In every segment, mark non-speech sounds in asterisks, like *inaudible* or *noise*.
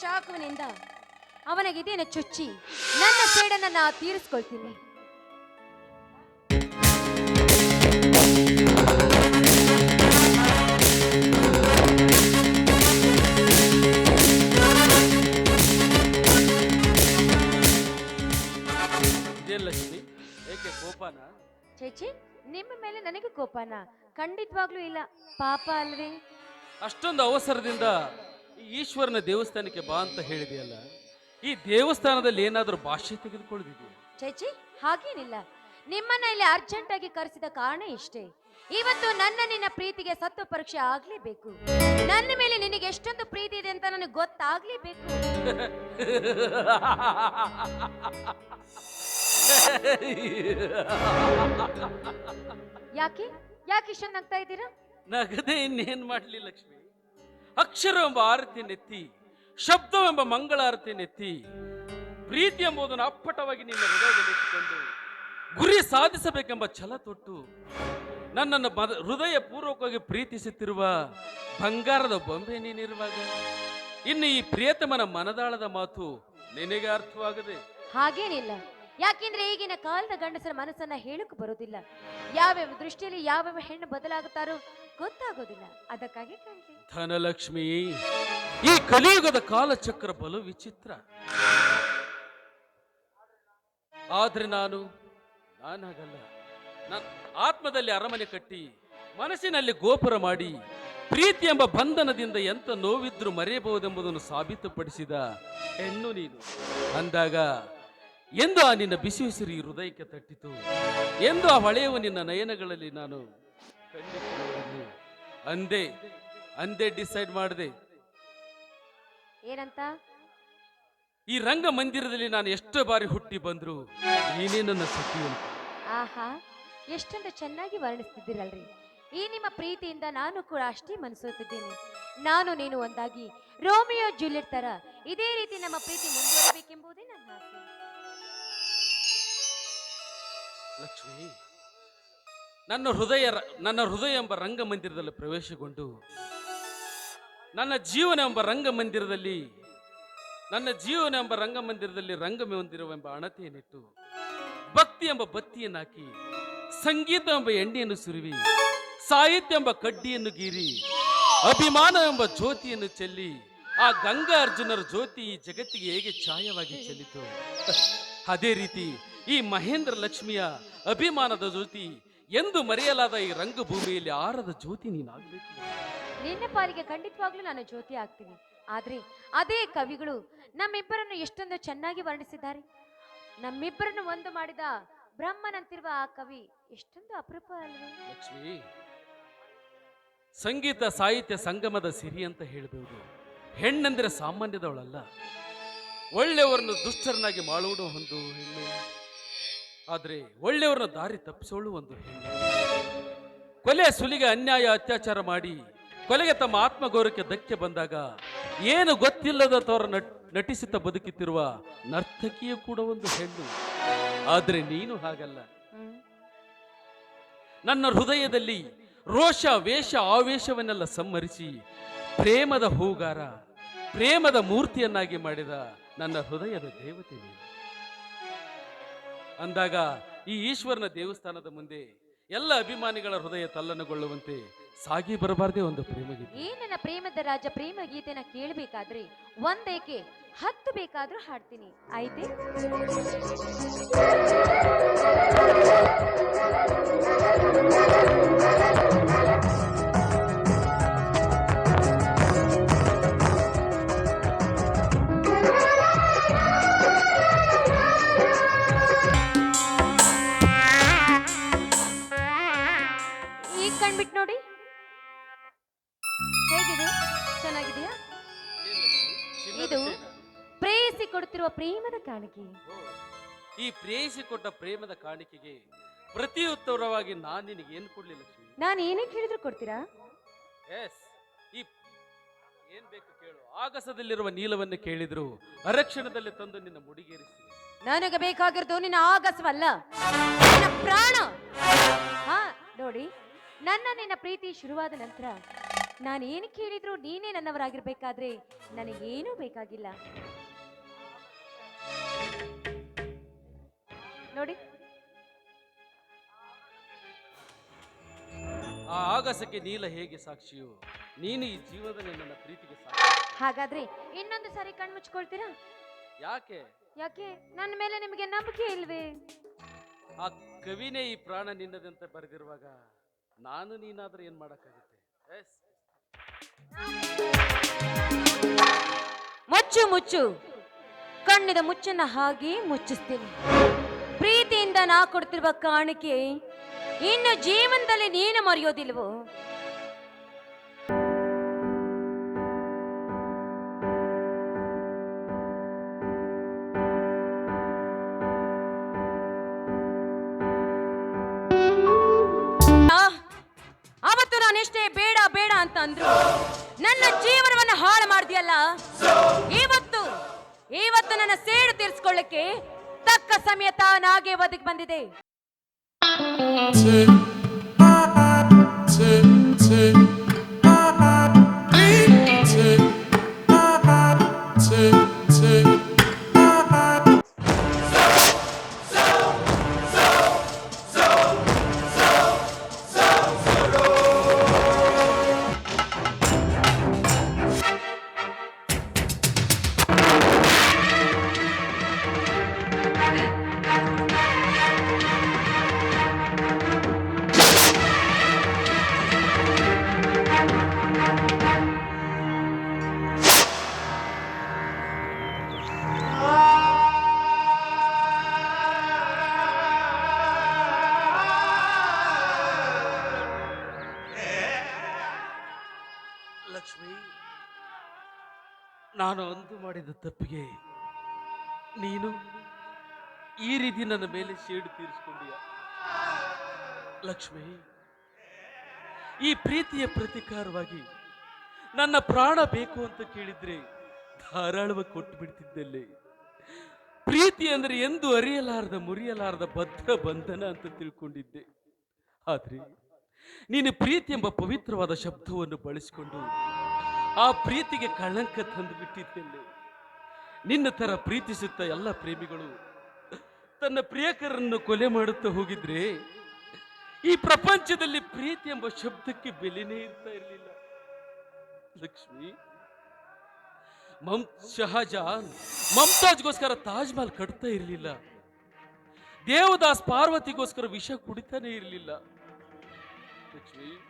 ಚಾಕುವಿನಿಂದ ಅವನಿಗಿದೇನ ಚುಚ್ಚಿ ನನ್ನ ಸೇಡನ್ನ ನಾ ತೀರಿಸ್ಕೊಳ್ತೀನಿ ಏಕೆ ಕೋಪನ? ಚೇಚಿ ನಿಮ್ಮ ಮೇಲೆ ನನಗೆ ಕೋಪನ? ಖಂಡಿತವಾಗ್ಲೂ ಇಲ್ಲ. ಪಾಪ ಅಲ್ವೇ? ಅಷ್ಟೊಂದು ಅವಸರದಿಂದ ಈಶ್ವರನ ದೇವಸ್ಥಾನಕ್ಕೆ ಬಾ ಅಂತ ಹೇಳಿದೆಯಲ್ಲ ಈ ದೇವಸ್ಥಾನದಲ್ಲಿ ಏನಾದರೂ ಭಾಷೆ ತೆಗೆದುಕೊಳ್ಳಿದೆಯಾ ಚೇಚಿ ಹಾಗೇನಿಲ್ಲ. ನಿಮ್ಮನ್ನ ಇಲ್ಲಿ ಅರ್ಜೆಂಟ್ ಆಗಿ ಕರೆಸಿದ ಕಾರಣ ಇಷ್ಟೇ. ಇವತ್ತು ನನ್ನ ನಿನ್ನ ಪ್ರೀತಿಗೆ ಸತ್ವ ಪರೀಕ್ಷೆ ಆಗ್ಲೇಬೇಕು. ನನ್ನ ಮೇಲೆ ನಿನಗೆ ಎಷ್ಟೊಂದು ಪ್ರೀತಿ ಇದೆ ಅಂತ ನನಗೆ ಗೊತ್ತಾಗ್ಲೇಬೇಕು. *laughs* ಯಾಕೆ? ಯಾಕೆ ಇಷ್ಟೊಂದು ನಗ್ತಾ ಇದ್ದೀರಾ? ನಗದೆ ಇನ್ನೇನ್ ಮಾಡ್ಲಿ ಲಕ್ಷ್ಮಿ? ಅಕ್ಷರವೆಂಬ ಆರತಿ ನೆತ್ತಿ ಶಬ್ದವೆಂಬ ಮಂಗಳಾರತಿ ನೆತ್ತಿ, ಪ್ರೀತಿ ಎಂಬುದನ್ನು ಅಪ್ಪಟವಾಗಿ ನಿನ್ನ ಹೃದಯದಲ್ಲಿ ಇಟ್ಟುಕೊಂಡು ಗುರಿ ಸಾಧಿಸಬೇಕೆಂಬ ಛಲ ತೊಟ್ಟು ನನ್ನನ್ನು ಹೃದಯ ಪೂರ್ವಕವಾಗಿ ಪ್ರೀತಿಸುತ್ತಿರುವ ಬಂಗಾರದ ಬೊಂಬೆ ನೀನಿರುವಾಗ ಇನ್ನು ಈ ಪ್ರಿಯತಮನ ಮನದಾಳದ ಮಾತು ನಿನಗೆ ಅರ್ಥವಾಗದೆ ಹಾಗೇನಿಲ್ಲ. ಯಾಕೆಂದ್ರೆ ಈಗಿನ ಕಾಲದ ಗಂಡಸರ ಮನಸ್ಸನ್ನ ಹೇಳಕ್ ಬರೋದಿಲ್ಲ. ಯಾವ್ಯಾವ ದೃಷ್ಟಿಯಲ್ಲಿ ಯಾವ್ಯಾವ ಹೆಣ್ಣು ಬದಲಾಗುತ್ತಾರೋ ಗೊತ್ತಾಗೋದಿಲ್ಲ. ಅದಕ್ಕಾಗಿ ಧನಲಕ್ಷ್ಮಿ, ಈ ಕಲಿಯುಗದ ಕಾಲಚಕ್ರ ಬಲು ವಿಚಿತ್ರ. ಆದ್ರೆ ನಾನು, ನಾನಾಗಲ್ಲ. ನನ್ನ ಆತ್ಮದಲ್ಲಿ ಅರಮನೆ ಕಟ್ಟಿ, ಮನಸ್ಸಿನಲ್ಲಿ ಗೋಪುರ ಮಾಡಿ, ಪ್ರೀತಿ ಎಂಬ ಬಂಧನದಿಂದ ಎಂತ ನೋವಿದ್ರು ಮರೆಯಬಹುದೆಂಬುದನ್ನು ಸಾಬೀತುಪಡಿಸಿದ ಹೆಣ್ಣು ನೀನು. ಅಂದಾಗ ಎಂದು ಆ ನಿನ್ನ ಬಿಸಿ ಉಸಿರಿ ಹೃದಯಕ್ಕೆ ತಟ್ಟಿತು. ಎಂದು ಆ ಹೊಳೆಯುವ ನಿನ್ನ ನಯನಗಳಲ್ಲಿ ನಾನು ಅಂದೇ. ಅಂದೆ ಡಿಸೈಡ್ ಮಾಡಿದೆ. ಏನಂತ? ಈ ರಂಗ ಮಂದಿರದಲ್ಲಿ ನಾನು ಎಷ್ಟು ಬಾರಿ ಹುಟ್ಟಿ ಬಂದ್ರು ನೀನೇ ನನ್ನ ಸಖಿ ಅಂತ ಆಹಾ ಎಷ್ಟೊಂದು ಚೆನ್ನಾಗಿ ವರ್ಣಿಸ್ತಿದ್ದೀರಲ್ರಿ. ಈ ನಿಮ್ಮ ಪ್ರೀತಿಯಿಂದ ನಾನು ಕೂಡ ಅಷ್ಟೇ ಮನಸೋತಿದ್ದೇನೆ. ನಾನು ನೀನು ಒಂದಾಗಿ ರೋಮಿಯೋ ಜೂಲಿಯಟ್ ತರ ಇದೇ ರೀತಿ ನಮ್ಮ ಪ್ರೀತಿ ಮುಂದುವರಬೇಕೆಂಬುದೇ ನನ್ನ ಆಸೆ. ಲಕ್ಷ್ಮಿ, ನನ್ನ ಹೃದಯ ನನ್ನ ಹೃದಯ ಎಂಬ ರಂಗಮಂದಿರದಲ್ಲಿ ಪ್ರವೇಶಗೊಂಡು, ನನ್ನ ಜೀವನ ಎಂಬ ರಂಗಮಂದಿರದಲ್ಲಿ, ನನ್ನ ಜೀವನ ಎಂಬ ರಂಗಮಂದಿರದಲ್ಲಿ ರಂಗಮಂದಿರವೆಂಬ ಅಣತೆಯನ್ನಿಟ್ಟು, ಭಕ್ತಿ ಎಂಬ ಬತ್ತಿಯನ್ನಾಕಿ ಸಂಗೀತ ಎಂಬ ಎಣ್ಣೆಯನ್ನು ಸುರುವಿ, ಸಾಹಿತ್ಯ ಎಂಬ ಕಡ್ಡಿಯನ್ನು ಗೀರಿ, ಅಭಿಮಾನ ಎಂಬ ಜ್ಯೋತಿಯನ್ನು ಚೆಲ್ಲಿ, ಆ ಗಂಗಾ ಅರ್ಜುನರ ಜ್ಯೋತಿ ಈ ಜಗತ್ತಿಗೆ ಹೇಗೆ ಛಾಯವಾಗಿ ಚೆಲ್ಲಿತು. ಅದೇ ರೀತಿ ಈ ಮಹೇಂದ್ರ ಲಕ್ಷ್ಮಿಯ ಅಭಿಮಾನದ ಜ್ಯೋತಿ ಎಂದು ಮರೆಯಲಾದ ಈ ರಂಗಭೂಮಿಯಲ್ಲಿ ಆರದ ಜ್ಯೋತಿ ನೀನಾಗಬೇಕು. ನಿನ್ನ ಪಾಲಿಗೆ ಖಂಡಿತವಾಗ್ಲೂ ನಾನು ಜ್ಯೋತಿ ಆಗ್ತೀನಿ. ಆದ್ರೆ ಅದೇ ಕವಿಗಳು ನಮ್ಮಿಬ್ಬರನ್ನು ಎಷ್ಟೊಂದು ಚೆನ್ನಾಗಿ ವರ್ಣಿಸಿದ್ದಾರೆ. ನಮ್ಮಿಬ್ಬರನ್ನು ಒಂದು ಮಾಡಿದ ಬ್ರಹ್ಮನಂತಿರುವ ಆ ಕವಿ ಎಷ್ಟೊಂದು ಅಪರೂಪ ಅಲ್ವೇ. ಲಕ್ಷ್ಮಿ ಸಂಗೀತ ಸಾಹಿತ್ಯ ಸಂಗಮದ ಸಿರಿ ಅಂತ ಹೇಳಬಹುದು ಹೆಣ್ಣಂದ್ರೆ ಸಾಮಾನ್ಯದವಳಲ್ಲ. ಒಳ್ಳೆಯವರನ್ನು ದುಷ್ಟರನ್ನಾಗಿ ಮಾಡುವುದು ಒಂದು ಹೆಣ್ಣು. ಆದ್ರೆ ಒಳ್ಳೆಯವರನ್ನ ದಾರಿ ತಪ್ಪಿಸೋಳು ಒಂದು ಹೆಣ್ಣು. ಕೊಲೆ ಸುಲಿಗೆ ಅನ್ಯಾಯ ಅತ್ಯಾಚಾರ ಮಾಡಿ ಕೊಲೆಗೆ ತಮ್ಮ ಆತ್ಮಗೌರವಕ್ಕೆ ಧಕ್ಕೆ ಬಂದಾಗ ಏನು ಗೊತ್ತಿಲ್ಲದ ತವರ ನಟಿಸುತ್ತಾ ಬದುಕುತ್ತಿರುವ ನರ್ತಕಿಯೂ ಕೂಡ ಒಂದು ಹೆಣ್ಣು. ಆದ್ರೆ ನೀನು ಹಾಗಲ್ಲ. ನನ್ನ ಹೃದಯದಲ್ಲಿ ರೋಷ, ವೇಷ, ಆವೇಶವನ್ನೆಲ್ಲ ಸಂಹರಿಸಿ ಪ್ರೇಮದ ಹೂಗಾರ, ಪ್ರೇಮದ ಮೂರ್ತಿಯನ್ನಾಗಿ ಮಾಡಿದ ನನ್ನ ಹೃದಯದ ದೇವತೆ ನೀನು. ಅಂದಾಗ ಈ ಈಶ್ವರನ ದೇವಸ್ಥಾನದ ಮುಂದೆ ಎಲ್ಲ ಅಭಿಮಾನಿಗಳ ಹೃದಯ ತಲ್ಲನಗೊಳ್ಳುವಂತೆ ಸಾಗಿ ಬರಬಾರದೆ ಒಂದು ಪ್ರೇಮಗೀತೆ. ಈ ನನ್ನ ಪ್ರೇಮದ ರಾಜ ಪ್ರೇಮ ಗೀತೆನ ಕೇಳಬೇಕಾದ್ರೆ ಒಂದೇಕೆ, ಹತ್ತು ಬೇಕಾದ್ರೂ ಹಾಡ್ತೀನಿ. ಆಯ್ತೆ? ಕೊಡುತ್ತಿರುವ ಪ್ರೇಮದ ಕಾಣಿಕೆ. ಈ ಪ್ರೇಯಸಿ ಕೊಟ್ಟ ಪ್ರೇಮದ ಕಾಣಿಕೆಗೆ ಪ್ರತಿ ಉತ್ತರವಾಗಿ ನಾನು ನಿನಗೆ ಏನು ಕೊಡಲಿಲ್ಲ ಲಕ್ಷ್ಮಿ? ನಾನು ಏನೇ ಕೇಳಿದ್ರು ಕೊಡ್ತೀರಾ? ಎಸ್ ಈ ಏನ್ ಬೇಕು ಕೇಳು. ಆಗಸದಲ್ಲಿರುವ ನೀಲವನ್ನು ಕೇಳಿದ್ರು ಅರಕ್ಷಣದಲ್ಲಿ ತಂದು ನಿನ್ನ ಮುಡಿಗೇರಿಸಿ. ನನಗೆ ಬೇಕಾಗಿರೋದು ನಿನ್ನ ಆಗಸವಲ್ಲ ನಿನ್ನ ಪ್ರಾಣ. ಹಾ ನೋಡಿ ನನ್ನ ನಿನ್ನ ಪ್ರೀತಿ ಶುರುವಾದ ನಂತರ ನಾನೇನು ಕೇಳಿದ್ರು ನೀನೇ ನನ್ನವರಾಗಿರ್ಬೇಕಾದ್ರೆ ನನಗೇನೂ ಬೇಕಾಗಿಲ್ಲ. ನೋಡಿ. ಆ ಆಗಸಕ್ಕೆ ನೀಲ ಹೇಗೆ ಸಾಕ್ಷಿಯು ನೀನು ಈ ಜೀವನದಲ್ಲಿ ನನ್ನ ಪ್ರೀತಿಗೆ ಸಾಕ್ಷಿ. ಹಾಗಾದ್ರೆ ಇನ್ನೊಂದು ಸಾರಿ ಕಣ್ಮುಚ್ಕೊಳ್ತೀರಾ ಯಾಕೆ? ಯಾಕೆ? ನನ್ನ ಮೇಲೆ ನಿಮಗೆ ನಂಬಿಕೆ ಇಲ್ವೇ? ಆ ಕವಿನೇ ಈ ಪ್ರಾಣ ನಿನ್ನದಂತೆ ಬರೆದಿರುವಾಗ ನಾನು ನೀನಾದ್ರೆ ಏನ್ ಮಾಡಕ್ಕಾಗುತ್ತೆ? ಎಸ್ ಮುಚ್ಚು ಮುಚ್ಚು. ಕಣ್ಣಿದ ಮುಚ್ಚನ್ನ ಹಾಗೆ ಮುಚ್ಚಿಸ್ತೀನಿ. ಪ್ರೀತಿಯಿಂದ ನಾ ಕೊಡ್ತಿರುವ ಕಾಣಿಕೆ ಇನ್ನು ಜೀವನದಲ್ಲಿ ನೀನು ಮರೆಯೋದಿಲ್ವೋ? ತೀರಿಸ್ಕೊಳ್ಳಕ್ಕೆ ತಕ್ಕ ಸಮಯ ತಾನಾಗೆ ಒದಗಿ ಬಂದಿದೆ. ನಾನು ಅಂದು ಮಾಡಿದ ತಪ್ಪಿಗೆ ನೀನು ಈ ರೀತಿ ನನ್ನ ಮೇಲೆ ಸೇಡು ತೀರಿಸಿಕೊಂಡಿಯ? ಲಕ್ಷ್ಮಿ, ಈ ಪ್ರೀತಿಯ ಪ್ರತಿಕಾರವಾಗಿ ನನ್ನ ಪ್ರಾಣ ಬೇಕು ಅಂತ ಕೇಳಿದ್ರೆ ಧಾರಾಳವಾಗಿ ಕೊಟ್ಟು ಬಿಡ್ತಿದ್ದಲ್ಲಿ ಪ್ರೀತಿ ಅಂದ್ರೆ ಎಂದು ಅರಿಯಲಾರದ, ಮುರಿಯಲಾರದ ಭದ್ರ ಬಂಧನ ಅಂತ ತಿಳ್ಕೊಂಡಿದ್ದೆ. ಆದ್ರೆ ನೀನು ಪ್ರೀತಿ ಎಂಬ ಪವಿತ್ರವಾದ ಶಬ್ದವನ್ನು ಬಳಸಿಕೊಂಡು ಆ ಪ್ರೀತಿಗೆ ಕಳಂಕ ತಂದು ಬಿಟ್ಟಿದ್ದೇನೆ ನಿನ್ನ ತರ ಪ್ರೀತಿಸುತ್ತ ಎಲ್ಲ ಪ್ರೇಮಿಗಳು ತನ್ನ ಪ್ರಿಯಕರನ್ನು ಕೊಲೆ ಮಾಡುತ್ತಾ ಹೋಗಿದ್ರೆ ಈ ಪ್ರಪಂಚದಲ್ಲಿ ಪ್ರೀತಿ ಎಂಬ ಶಬ್ದಕ್ಕೆ ಬೆಲೆನೇ ಇರ್ತಾ ಇರಲಿಲ್ಲ. ಲಕ್ಷ್ಮಿ, ಮಮ್ ಶಹಜಾನ್, ಮಮತಾಜ್ಗೋಸ್ಕರ ತಾಜ್ ಮಹಲ್ ಕಟ್ತಾ ಇರಲಿಲ್ಲ. ದೇವದಾಸ್ ಪಾರ್ವತಿಗೋಸ್ಕರ ವಿಷ ಕುಡಿತಾನೆ ಇರಲಿಲ್ಲ. ಲಕ್ಷ್ಮಿ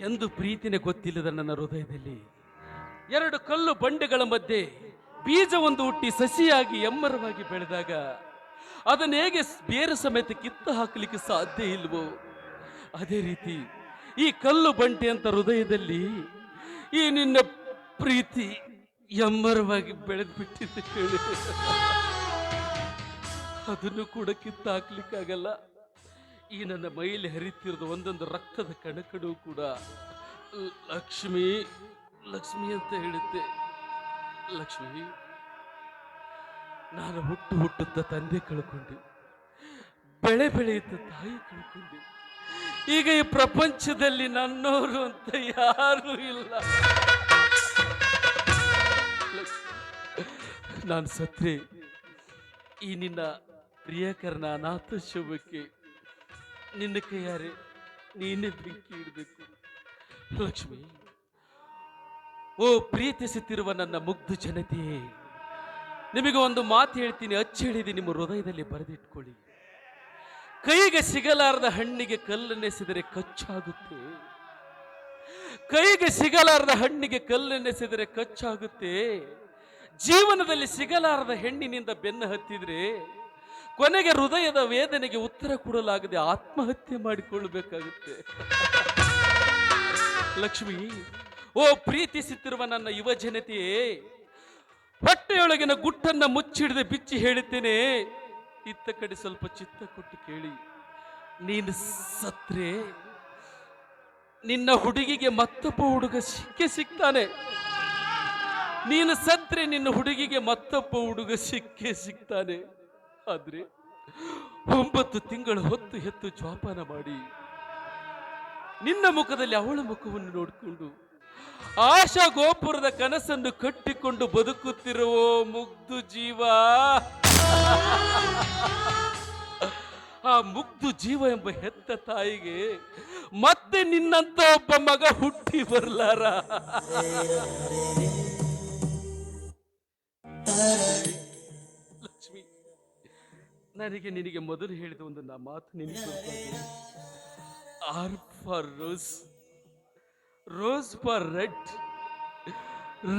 ಎಂದು ಪ್ರೀತಿನೇ ಗೊತ್ತಿಲ್ಲದ ನನ್ನ ಹೃದಯದಲ್ಲಿ ಎರಡು ಕಲ್ಲು ಬಂಡೆಗಳ ಮಧ್ಯೆ ಬೀಜವೊಂದು ಹುಟ್ಟಿ ಸಸಿಯಾಗಿ ಎಮ್ಮರವಾಗಿ ಬೆಳೆದಾಗ ಅದನ್ನು ಹೇಗೆ ಬೇರೆ ಸಮೇತ ಕಿತ್ತು ಹಾಕಲಿಕ್ಕೆ ಸಾಧ್ಯ ಇಲ್ವೋ? ಅದೇ ರೀತಿ ಈ ಕಲ್ಲು ಬಂಟೆ ಅಂತ ಹೃದಯದಲ್ಲಿ ಈ ನಿನ್ನ ಪ್ರೀತಿ ಎಮ್ಮರವಾಗಿ ಬೆಳೆದು ಕೇಳಿ. ಅದನ್ನು ಕೂಡ ಕಿತ್ತು ಹಾಕ್ಲಿಕ್ಕಾಗಲ್ಲ ಈ ನನ್ನ ಮೈಲಿ ಹರಿತಿರೋದು ಒಂದೊಂದು ರಕ್ತದ ಕಣಕಡು ಕೂಡ. ಲಕ್ಷ್ಮಿ ಲಕ್ಷ್ಮಿ ಅಂತ ಹೇಳುತ್ತೆ. ಲಕ್ಷ್ಮಿ, ನಾನು ಹುಟ್ಟು ಹುಟ್ಟುತ್ತ ತಂದೆ ಕಳ್ಕೊಂಡೆ. ಬೆಳೆ ಬೆಳೆಯುತ್ತ ತಾಯಿ ಕಳ್ಕೊಂಡೆ. ಈಗ ಈ ಪ್ರಪಂಚದಲ್ಲಿ ನನ್ನೋರು ಅಂತ ಯಾರು ಇಲ್ಲ. ನಾನು ಸತ್ರಿ, ಈ ನಿನ್ನ ಪ್ರಿಯಕರನ ಅನಾಥ ಶವಕ್ಕೆ ನಿನ್ನ ಕೈಯಾರೆ ನೀನೇ ಬೆಂಕಿ ಇಡಬೇಕು. ಲಕ್ಷ್ಮಿ, ಓ ಪ್ರೀತಿಸುತ್ತಿರುವ ನನ್ನ ಮುಗ್ಧ ಜನತೆಯೇ ನಿಮಗೆ ಒಂದು ಮಾತು ಹೇಳ್ತೀನಿ ಅಚ್ಚಳಿದಿ ನಿಮ್ಮ ಹೃದಯದಲ್ಲಿ ಬರೆದಿಟ್ಕೊಳ್ಳಿ. ಕೈಗೆ ಸಿಗಲಾರದ ಹಣ್ಣಿಗೆ ಕಲ್ಲನ್ನೆಸೆದರೆ ಕಚ್ಚಾಗುತ್ತೆ. ಕೈಗೆ ಸಿಗಲಾರದ ಹಣ್ಣಿಗೆ ಕಲ್ಲನ್ನೆಸೆದರೆ ಕಚ್ಚಾಗುತ್ತೆ. ಜೀವನದಲ್ಲಿ ಸಿಗಲಾರದ ಹೆಣ್ಣಿನಿಂದ ಬೆನ್ನು ಹತ್ತಿದ್ರೆ ಕೊನೆಗೆ ಹೃದಯದ ವೇದನೆಗೆ ಉತ್ತರ ಕೊಡಲಾಗದೆ ಆತ್ಮಹತ್ಯೆ ಮಾಡಿಕೊಳ್ಳಬೇಕಾಗುತ್ತೆ. ಲಕ್ಷ್ಮಿ, ಓ ಪ್ರೀತಿಸುತ್ತಿರುವ ನನ್ನ ಯುವ ಜನತೆಯೇ, ಹೊಟ್ಟೆಯೊಳಗಿನ ಗುಟ್ಟನ್ನ ಮುಚ್ಚಿಡದೆ ಬಿಚ್ಚಿ ಹೇಳುತ್ತೇನೆ. ಇತ್ತ ಕಡೆ ಸ್ವಲ್ಪ ಚಿತ್ತ ಕೊಟ್ಟು ಕೇಳಿ. ನೀನು ಸತ್ರೆ, ನಿನ್ನ ಹುಡುಗಿಗೆ ಮತ್ತೊಬ್ಬ ಹುಡುಗ ಸಿಕ್ಕೇ ಸಿಗ್ತಾನೆ ನೀನು ಸತ್ರೆ, ನಿನ್ನ ಹುಡುಗಿಗೆ ಮತ್ತೊಬ್ಬ ಹುಡುಗ ಸಿಕ್ಕೇ ಸಿಗ್ತಾನೆ ಆದ್ರೆ ಒಂಬತ್ತು ತಿಂಗಳ ಹೊತ್ತು ಹೆತ್ತು ಜೋಪಾನ ಮಾಡಿ ನಿನ್ನ ಮುಖದಲ್ಲಿ ಅವಳ ಮುಖವನ್ನು ನೋಡಿಕೊಂಡು ಆಶಾ ಗೋಪುರದ ಕನಸನ್ನು ಕಟ್ಟಿಕೊಂಡು ಬದುಕುತ್ತಿರುವ ಮುಗ್ಧು ಜೀವ. ಆ ಮುಗ್ಧು ಜೀವ ಎಂಬ ಹೆತ್ತ ತಾಯಿಗೆ ಮತ್ತೆ ನಿನ್ನಂತ ಒಬ್ಬ ಮಗ ಹುಟ್ಟಿ ಬರ್ಲಾರ. ನನಗೆ ನಿನಗೆ ಮೊದಲು ಹೇಳಿದ ಒಂದು ಮಾತು ನಿನಗೆ R for rose rose for red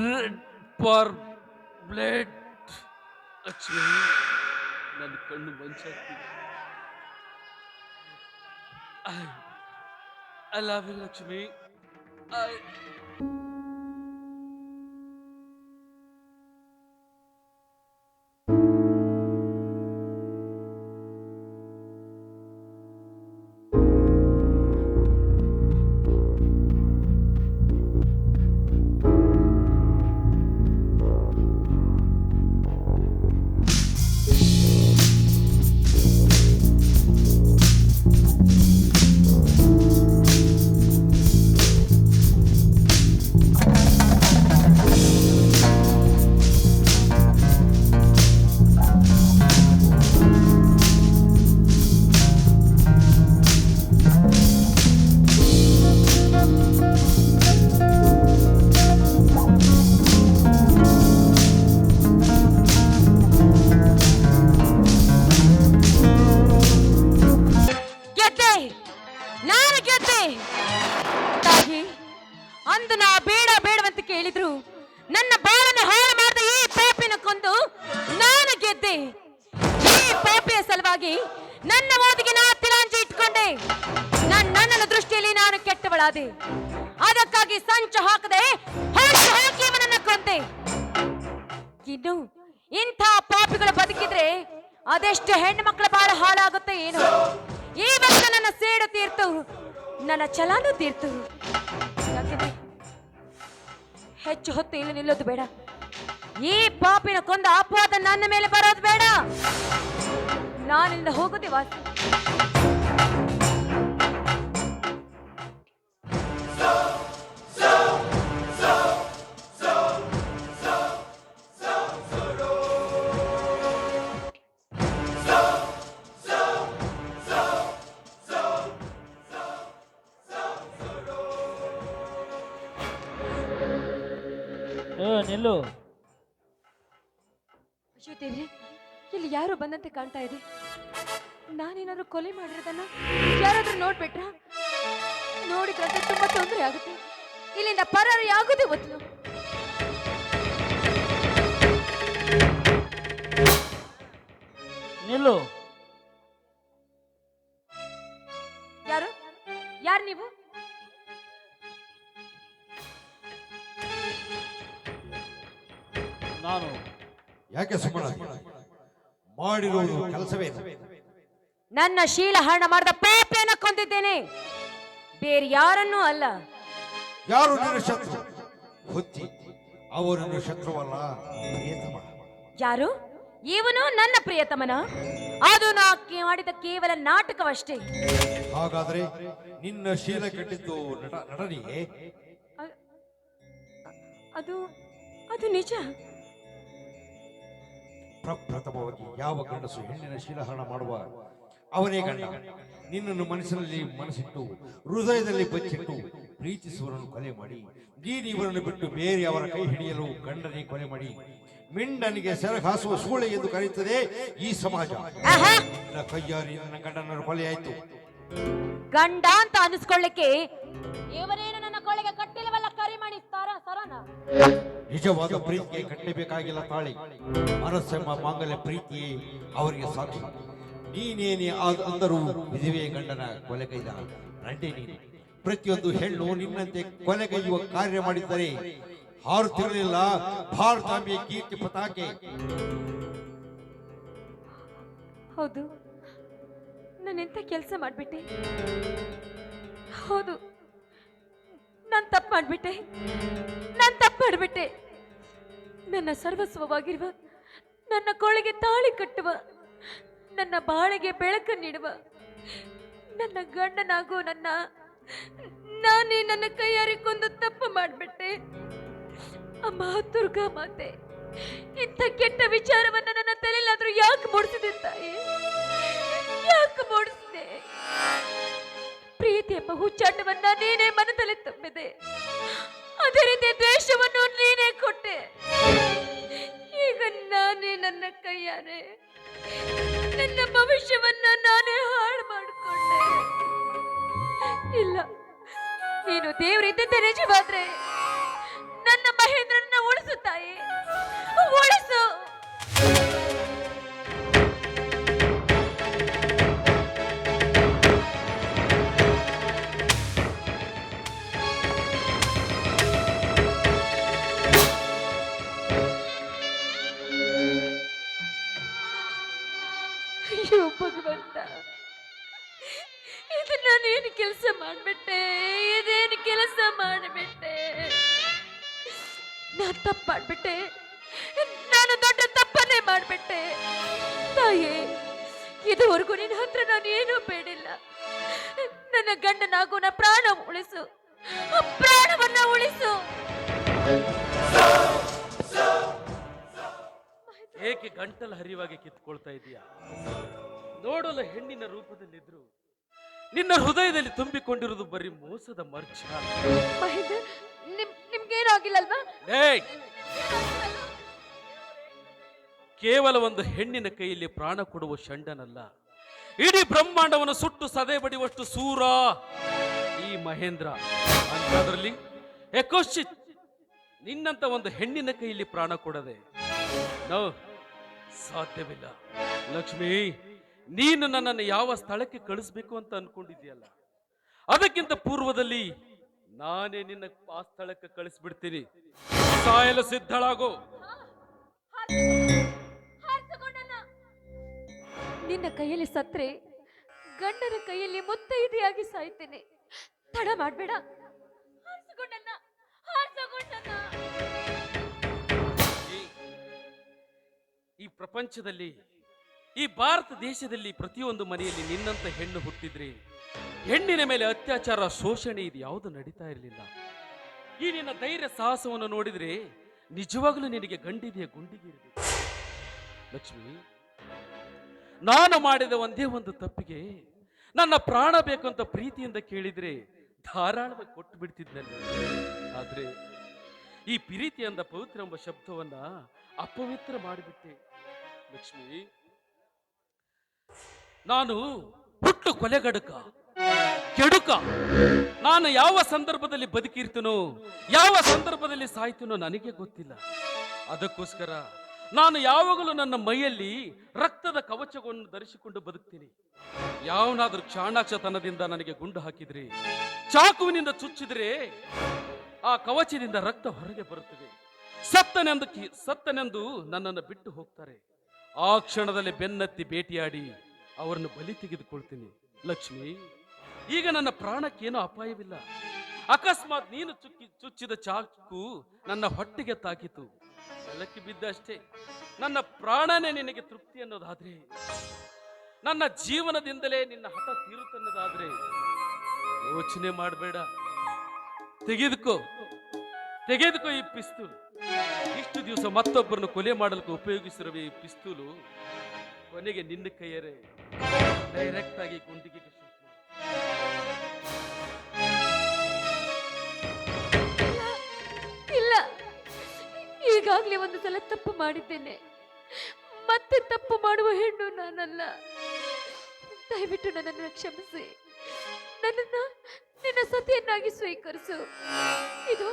red for blood Lakshmi ನನ್ನ ಕಣ್ಣು ಮಂಚಾಗ್ತಿದೆ I love you Lakshmi I ನನ್ನ ಛಲಾನು ತೀರ್ತು ಹೆಚ್ಚು ಹೊತ್ತು ಇಲ್ಲಿ ನಿಲ್ಲೋದು ಬೇಡ. ಈ ಪಾಪಿನ ಕೊಂದ ಅಪವಾದ ನನ್ನ ಮೇಲೆ ಬರೋದು ಬೇಡ. ನಾನಿಂದ ಹೋಗೋದೇ ವಾಸಿ. ಕಾಣ್ತಾ ಇದೆ ನಾನೇನಾದ್ರು ಕೊಲೆ ಮಾಡಿರೋದನ್ನ ಯಾರಾದ್ರೂ ನೋಡ್ಬಿಟ್ರ? ನೋಡಿದ್ರಂತೆ ತುಂಬಾ ತೊಂದರೆ ಆಗುತ್ತೆ. ಇಲ್ಲಿಂದ ಪರಾರಿ ಆಗುದು ಗೊತ್ತು ನಿಲ್ಲು. ಯಾರು? ಯಾರು ನೀವು? ನಾನು. ಯಾಕೆ ಸುಮ್ಮನೆ? ಮಾಡಿರುವುದು ಕೆಲಸವೇ ನನ್ನ ಶೀಲ ಹರಣ ಮಾಡಿದ ಪಾಪೇನ ಕೊಂದಿದ್ದೇನೆ. ಬೇರೆ ಯಾರನ್ನೂ ಅಲ್ಲ. ಯಾರು ನಿನ್ನ ಶತ್ರು? ಹುತ್ತಿ ಅವರು ನಿನ್ನ ಶತ್ರುವಲ್ಲ. ಪ್ರಿಯತಮ. ಯಾರು? ಇವನು ನನ್ನ ಪ್ರಿಯತಮನ. ಅದು ನಾ ಕೇ- ಮಾಡಿದ ಕೇವಲ ನಾಟಕವಷ್ಟೇ. ಹಾಗಾದ್ರೆ ನಿನ್ನ ಶೀಲ ಕೆಟ್ಟಿದ್ದು ನಟ ನಟನಿಗೆ ಅ- ಅದು ಅದು ನಿಜ. ಪ್ರಪ್ರಥಮವಾಗಿ ಯಾವ ಗಂಡಸು ಹೆಣ್ಣಿನ ಶೀಲಹರಣ ಮಾಡುವ? ಅವನೇ ಗಂಡ. ನಿನ್ನನ್ನು ಮನಸ್ಸಿನಲ್ಲಿ ಮನಸ್ಸಿಟ್ಟು ಹೃದಯದಲ್ಲಿ ಬಚ್ಚಿಟ್ಟು ಪ್ರೀತಿಸುವರನ್ನು ಕೊಲೆ ಮಾಡಿ ನೀನು ಇವರನ್ನು ಬಿಟ್ಟು ಬೇರೆ ಅವರ ಕೈ ಹಿಡಿಯಲು ಗಂಡನೇ ಕೊಲೆ ಮಾಡಿ ಮಿಂಡನಿಗೆ ಸೆರಗಾಸುವ ಸೂಳೆ ಎಂದು ಕರೆಯುತ್ತದೆ ಈ ಸಮಾಜ. ಕೈಯಾರಿ ನನ್ನ ಗಂಡನ ಆಯ್ತು ಗಂಡ ಅಂತ ಅನಿಸ್ಕೊಳ್ಳಿಕ್ಕೆ ಇವರೇನು ನನ್ನ ಕೊಳೆಗೆ ಕಟ್ಟಿಲ್ವಲ್ಲ ಕರಿ ಮಾಡಿ ಸರ ಸರನ? ನಿಜವಾದ ಪ್ರೀತಿಗೆ ಕಟ್ಟಬೇಕಾಗಿಲ್ಲ ತಾಳಿ. ಮನಸ್ಸೆಂಬ ಮಾಂಗಲ್ಯ ಪ್ರೀತಿ ಅವರಿಗೆ ಸಾಕ್ಷಿ. ನೀನೇನೇ ಅಂದರೂ ವಿಧಿವೆ ಗಂಡನ ಕೊಲೆಗೈದ ರಂಡೆ ನೀನು. ಪ್ರತಿಯೊಂದು ಹೆಣ್ಣು ನಿನ್ನಂತೆ ಕೊಲೆಗೈಯುವ ಕಾರ್ಯ ಮಾಡಿದ್ದರೆ ಹಾರುತ್ತಿರಲಿಲ್ಲ ಭಾರತಾಂಬೆಯ ಕೀರ್ತಿ ಪತಾಕೆ. ಹೌದು. ನಾನೆಂತ ಕೆಲಸ ಮಾಡಿಬಿಟ್ಟೆ? ಹೌದು. ನಾನು ತಪ್ಪು ಮಾಡಿಬಿಟ್ಟೆ. ನಾನು ತಪ್ಪು ಮಾಡಿಬಿಟ್ಟೆ. ನನ್ನ ಸರ್ವಸ್ವವಾಗಿರುವ, ನನ್ನ ಕೋಳಿಗೆ ತಾಳಿ ಕಟ್ಟುವ, ನನ್ನ ಬಾಳಿಗೆ ಬೆಳಕು ನೀಡುವ, ನನ್ನ ಗಂಡನಾಗೋ ನನ್ನ, ನಾನೇ ನನ್ನ ಕೈಯಾರಿಕೊಂದು ತಪ್ಪು ಮಾಡಿಬಿಟ್ಟೆ. ಅಮ್ಮ, ದುರ್ಗಾ ಮಾತೆ, ಇಂಥ ಕೆಟ್ಟ ವಿಚಾರವನ್ನ ನನ್ನ ತಲೆಯಲ್ಲಾದ್ರೂ ಯಾಕೆ ಮೂಡಿಸಿದೆ ತಾಯಿ? ಯಾಕೆ ಮೂಡಿಸಿದೆ? ಹುಚ್ಚಾಟವನ್ನ ನೀನೇ ಮನದಲ್ಲಿ ತುಂಬಿದೆ. ಅದೇ ರೀತಿ ದ್ವೇಷವನ್ನು ನೀನೇ ಕೊಟ್ಟೆ. ಈಗ ನಾನೇ ನನ್ನ ಕೈಯಾರೆ. ನನ್ನ ಭವಿಷ್ಯವನ್ನ ಕೆಲಸ ಮಾಡಿಬಿಟ್ಟೆ, ಇದೇನು ಕೆಲಸ ಮಾಡಿಬಿಟ್ಟೆ? ನಾನು ತಪ್ಪು ಮಾಡ್ಬಿಟ್ಟೆ. ನಾನು ದೊಡ್ಡ ತಪ್ಪನ್ನೇ ಮಾಡ್ಬಿಟ್ಟೆ. ತಾಯಿ, ಇದುವರೆಗೂ ನಿನ್ನ ಹತ್ರ ನಾನು ಏನೂ ಬೇಡಿಲ್ಲ. ನನ್ನ ಗಂಡನಾಗೋ ನಾ ಪ್ರಾಣ ಉಳಿಸು. ಪ್ರಾಣವನ್ನ ಉಳಿಸು. ಏಕೆ ಗಂಟಲು ಹರಿವಾಗಿ ಕಿತ್ಕೊಳ್ತಾ ಇದೀಯಾ? ನೋಡಲು ಹೆಣ್ಣಿನ ರೂಪದಲ್ಲಿದ್ರು. ನಿನ್ನ ಹೃದಯದಲ್ಲಿ ತುಂಬಿಕೊಂಡಿರುವುದು ಬರೀ ಮೋಸದ ಮರ್ಚ. ಮಹೇಂದ್ರ ನಿಮ್ ನಿಮ್ಗೇನಾಗಿಲ್ಲಲ್ವಾ? ಏಯ್! ಕೇವಲ ಒಂದು ಹೆಣ್ಣಿನ ಕೈಯಲ್ಲಿ ಪ್ರಾಣ ಕೊಡುವ ಶಂಡನಲ್ಲ ಇಡೀ ಬ್ರಹ್ಮಾಂಡವನ್ನು ಸುಟ್ಟು ಸದೆ ಬಡಿಯುವಷ್ಟು ಸೂರ. ಈ ಮಹೇಂದ್ರ ಅಂತದ್ರಲ್ಲಿ ಎಕೋಶ್ಚಿತ್ ನಿನ್ನಂತ ಒಂದು ಹೆಣ್ಣಿನ ಕೈಯಲ್ಲಿ ಪ್ರಾಣ ಕೊಡದೆ ನೋ ಸಾಧ್ಯವಿಲ್ಲ. ಲಕ್ಷ್ಮಿ! ನೀನು ನನ್ನನ್ನು ಯಾವ ಸ್ಥಳಕ್ಕೆ ಕಳಿಸ್ಬೇಕು ಅಂತ ಅನ್ಕೊಂಡಿದ್ಯಲ್ಲ ಅದಕ್ಕಿಂತ ಪೂರ್ವದಲ್ಲಿ ನಾನೇ ನಿನ್ನ ಆ ಸ್ಥಳಕ್ಕೆ ಕಳಿಸ್ಬಿಡ್ತೀನಿ. ಸಾಯಲು ಸಿದ್ಧಳಾಗೋ. ನಿನ್ನ ಕೈಯಲ್ಲಿ ಸತ್ರೆ ಗಂಡನ ಕೈಯಲ್ಲಿ ಮುತ್ತೈದೆಯಾಗಿ ಸಾಯ್ತೇನೆ. ತಡ ಮಾಡ್ಬೇಡ. ಈ ಪ್ರಪಂಚದಲ್ಲಿ ಈ ಭಾರತ ದೇಶದಲ್ಲಿ ಪ್ರತಿಯೊಂದು ಮನೆಯಲ್ಲಿ ನಿನ್ನಂತ ಹೆಣ್ಣು ಹುಟ್ಟಿದ್ರೆ ಹೆಣ್ಣಿನ ಮೇಲೆ ಅತ್ಯಾಚಾರ ಶೋಷಣೆ ಇದು ಯಾವುದು ನಡೀತಾ ಇರಲಿಲ್ಲ. ಈ ನಿನ್ನ ಧೈರ್ಯ ಸಾಹಸವನ್ನು ನೋಡಿದ್ರೆ ನಿಜವಾಗ್ಲೂ ನಿನಗೆ ಗಂಡಿದೆಯ ಗುಂಡಿಗೆ ಲಕ್ಷ್ಮೀ, ನಾನು ಮಾಡಿದ ಒಂದೇ ಒಂದು ತಪ್ಪಿಗೆ ನನ್ನ ಪ್ರಾಣ ಬೇಕಂತ ಪ್ರೀತಿಯಿಂದ ಕೇಳಿದ್ರೆ ಧಾರಾಳವಾಗಿ ಕೊಟ್ಟು ಬಿಡ್ತಿದ್ನಲ್ಲ. ಆದ್ರೆ ಈ ಪ್ರೀತಿ ಅಂದ ಪವಿತ್ರ ಎಂಬ ಶಬ್ದವನ್ನ ಅಪವಿತ್ರ ಮಾಡಿಬಿಟ್ಟೆ. ಲಕ್ಷ್ಮಿ ನಾನು ಹುಟ್ಟು ಕೊಲೆಗಡುಕ, ಕೆಡುಕ, ನಾನು ಯಾವ ಸಂದರ್ಭದಲ್ಲಿ ಬದುಕಿರ್ತೀನೋ, ಯಾವ ಸಂದರ್ಭದಲ್ಲಿ ಸಾಯ್ತೀನೋ ನನಗೆ ಗೊತ್ತಿಲ್ಲ. ಅದಕ್ಕೋಸ್ಕರ ನಾನು ಯಾವಾಗಲೂ ನನ್ನ ಮೈಯಲ್ಲಿ ರಕ್ತದ ಕವಚವನ್ನು ಧರಿಸಿಕೊಂಡು ಬದುಕ್ತೀನಿ. ಯಾವನಾದ್ರೂ ಚಾಣಾಕ್ಷತನದಿಂದ ನನಗೆ ಗುಂಡು ಹಾಕಿದ್ರೆ, ಚಾಕುವಿನಿಂದ ಚುಚ್ಚಿದ್ರೆ ಆ ಕವಚದಿಂದ ರಕ್ತ ಹೊರಗೆ ಬರುತ್ತದೆ. ಸತ್ತನೆಂದು ಸತ್ತನೆಂದು ನನ್ನನ್ನು ಬಿಟ್ಟು ಹೋಗ್ತಾರೆ. ಆ ಕ್ಷಣದಲ್ಲಿ ಬೆನ್ನತ್ತಿ ಭೇಟಿಯಾಡಿ ಅವರನ್ನು ಬಲಿ ತೆಗೆದುಕೊಳ್ತೀನಿ. ಲಕ್ಷ್ಮಿ, ಈಗ ನನ್ನ ಪ್ರಾಣಕ್ಕೇನೂ ಅಪಾಯವಿಲ್ಲ. ಅಕಸ್ಮಾತ್ ನೀನು ಚುಕ್ಕಿ, ಚುಚ್ಚಿದ ಚಾಕು ನನ್ನ ಹೊಟ್ಟೆಗೆ ತಾಕಿತು ನೆಲಕ್ಕೆ ಬಿದ್ದ ಅಷ್ಟೇ. ನನ್ನ ಪ್ರಾಣನೇ ನಿನಗೆ ತೃಪ್ತಿ ಅನ್ನೋದಾದ್ರೆ, ನನ್ನ ಜೀವನದಿಂದಲೇ ನಿನ್ನ ಹಠ ತೀರುತ್ತನ್ನೋದಾದ್ರೆ ಯೋಚನೆ ಮಾಡಬೇಡ. ತೆಗೆದುಕೋ ತೆಗೆದುಕೋ ಈ ಪಿಸ್ತೂಲು. ಇಷ್ಟು ದಿವಸ ಮತ್ತೊಬ್ಬರನ್ನು ಕೊಲೆ ಮಾಡಲಿಕ್ಕೆ ಉಪಯೋಗಿಸಿರುವ ಈ ಪಿಸ್ತೂಲು ಕೊನೆಗೆ ನಿನ್ನ ಕೈಯರೇ ಡೈರೆಕ್ಟ್ ಆಗಿ ಗುಂಡಿಗೆ ಇಲ್ಲ ಈಗಾಗ್ಲೇ ಒಂದು ಸಲ ತಪ್ಪು ಮಾಡಿದ್ದೇನೆ. ಮತ್ತೆ ತಪ್ಪು ಮಾಡುವ ಹೆಣ್ಣು ನಾನಲ್ಲ. ದಯವಿಟ್ಟು ನನ್ನನ್ನು ಕ್ಷಮಿಸಿ. ನನ್ನನ್ನ ನಿನ್ನ ಸತಿಯನ್ನಾಗಿ ಸ್ವೀಕರಿಸು. ಇದು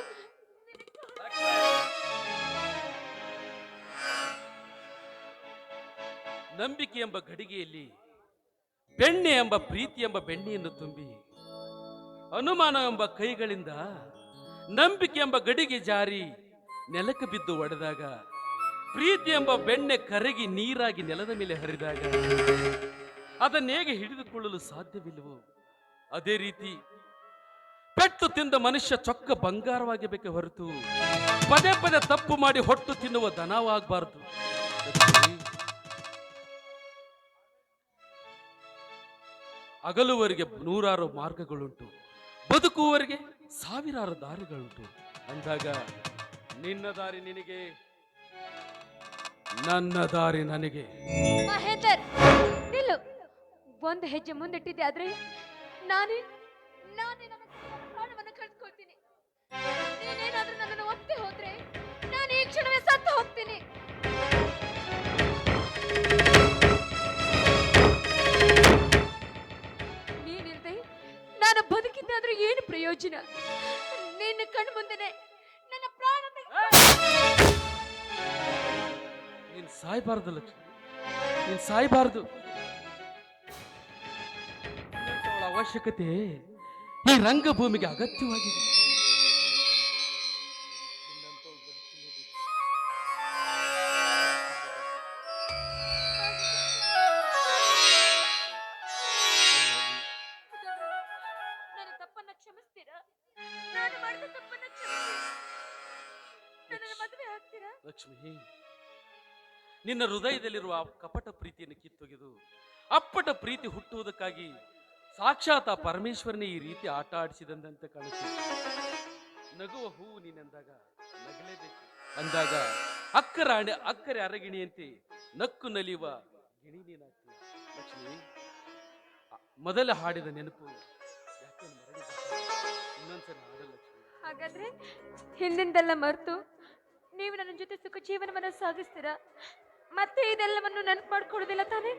ನಂಬಿಕೆ ಎಂಬ ಗಡಿಗೆಯಲ್ಲಿ ಬೆಣ್ಣೆ ಎಂಬ ಪ್ರೀತಿ ಎಂಬ ಬೆಣ್ಣೆಯನ್ನು ತುಂಬಿ, ಅನುಮಾನ ಎಂಬ ಕೈಗಳಿಂದ ನಂಬಿಕೆ ಎಂಬ ಗಡಿಗೆ ಜಾರಿ ನೆಲಕ್ಕೆ ಬಿದ್ದು ಒಡೆದಾಗ, ಪ್ರೀತಿ ಎಂಬ ಬೆಣ್ಣೆ ಕರಗಿ ನೀರಾಗಿ ನೆಲದ ಮೇಲೆ ಹರಿದಾಗ, ಅದನ್ನ ಹೇಗೆ ಹಿಡಿದುಕೊಳ್ಳಲು ಸಾಧ್ಯವಿಲ್ಲವೋ, ಅದೇ ರೀತಿ ಪೆಟ್ಟು ತಿಂದ ಮನುಷ್ಯ ಚೊಕ್ಕ ಬಂಗಾರವಾಗಿ ಬೇಕೆ ಹೊರತು, ಪದೇ ಪದೇ ತಪ್ಪು ಮಾಡಿ ಹೊಟ್ಟು ತಿನ್ನುವ ದನವಾಗಬಾರದು ಹಗಲುವರೆಗೆ ನೂರಾರು ಮಾರ್ಗಗಳುಂಟು. ಬದುಕುವವರಿಗೆ ಸಾವಿರಾರು ದಾರಿಗಳುಂಟು. ಅಂದಾಗ ನಿನ್ನ ದಾರಿ ನಿನಗೆ, ನನ್ನ ದಾರಿ ನನಗೆ. ಮಹೇಂದರ್, ನಿಲ್ಲು. ಒಂದು ಹೆಜ್ಜೆ ಮುಂದಿಟ್ಟಿದ್ದೆ, ಆದ್ರೆ ನಾನೇ ನಾನೇ ನನ್ನ ಪ್ರಾಣವನ್ನು ಕಳ್ಕೊಳ್ತೀನಿ ನೀನೇನಾದ್ರೂ ನನ್ನನ್ನು ಒಪ್ಪದೆ ಹೋದ್ರೆ ನಾನು ಈ ಕ್ಷಣವೇ ಸತ್ತು ಹೋಗ್ತೀನಿ. ನಾನು ಬದುಕಿದ್ದಾದ್ರೂ ಏನು ಪ್ರಯೋಜನ? ನಿನ್ನ ಕಣ್ಣು ಮುಂದೆನೆ ನನ್ನ ಪ್ರಾಣ ನೀನ್ ಸಾಯ್ಬಾರ್ದು ಲಕ್ಷ್ಮಿ. ನೀನ್ ಸಾಯ್ಬಾರ್ದು. ಅವಶ್ಯಕತೆ ಈ ರಂಗಭೂಮಿಗೆ ಅಗತ್ಯವಾಗಿದೆ. ನಿನ್ನ ಹೃದಯದಲ್ಲಿರುವ ಕಪಟ ಪ್ರೀತಿಯನ್ನು ಕಿತ್ತೊಗೆದು, ಅಪ್ಪಟ ಪ್ರೀತಿ ಹುಟ್ಟುವುದಕ್ಕಾಗಿ ಸಾಕ್ಷಾತ್ ಆ ಪರಮೇಶ್ವರನೇ ಈ ರೀತಿ ಆಟ ಆಡಿಸಿದಂತೆ ಕಾಣುತ್ತೆ. ನಗುವ ಹೂವು ನೀನೆಂದಾಗ ನಗಲೇಬೇಕು. ಅಂದಾಗ ಅಕ್ಕರ ಅಣೆ ಅಕ್ಕರೆ ಅರಗಿಣಿಯಂತೆ ನಕ್ಕು ನಲಿಯುವ ಗಿಣಿ ನೀನಾಗ್ತೀಯ ಲಕ್ಷ್ಮಿ ಮೊದಲ ಹಾಡಿದ ನೆನಪು? ಇನ್ನೊಂದ್ಸಲ ಹಾಗಾದ್ರೆ ಹಿಂದಿಂದೆಲ್ಲ ಮರೆತು ನೀವು ನನ್ನ ಜೊತೆ ಸುಖ ಜೀವನವನ್ನು ಸಾಗಿಸ್ತೀರಾ? ಮತ್ತೆ ಇದೆಲ್ಲವನ್ನು ನೆನಪು ಮಾಡ್ಕೊಳ್ಳೋದಿಲ್ಲ ತಾನೇ?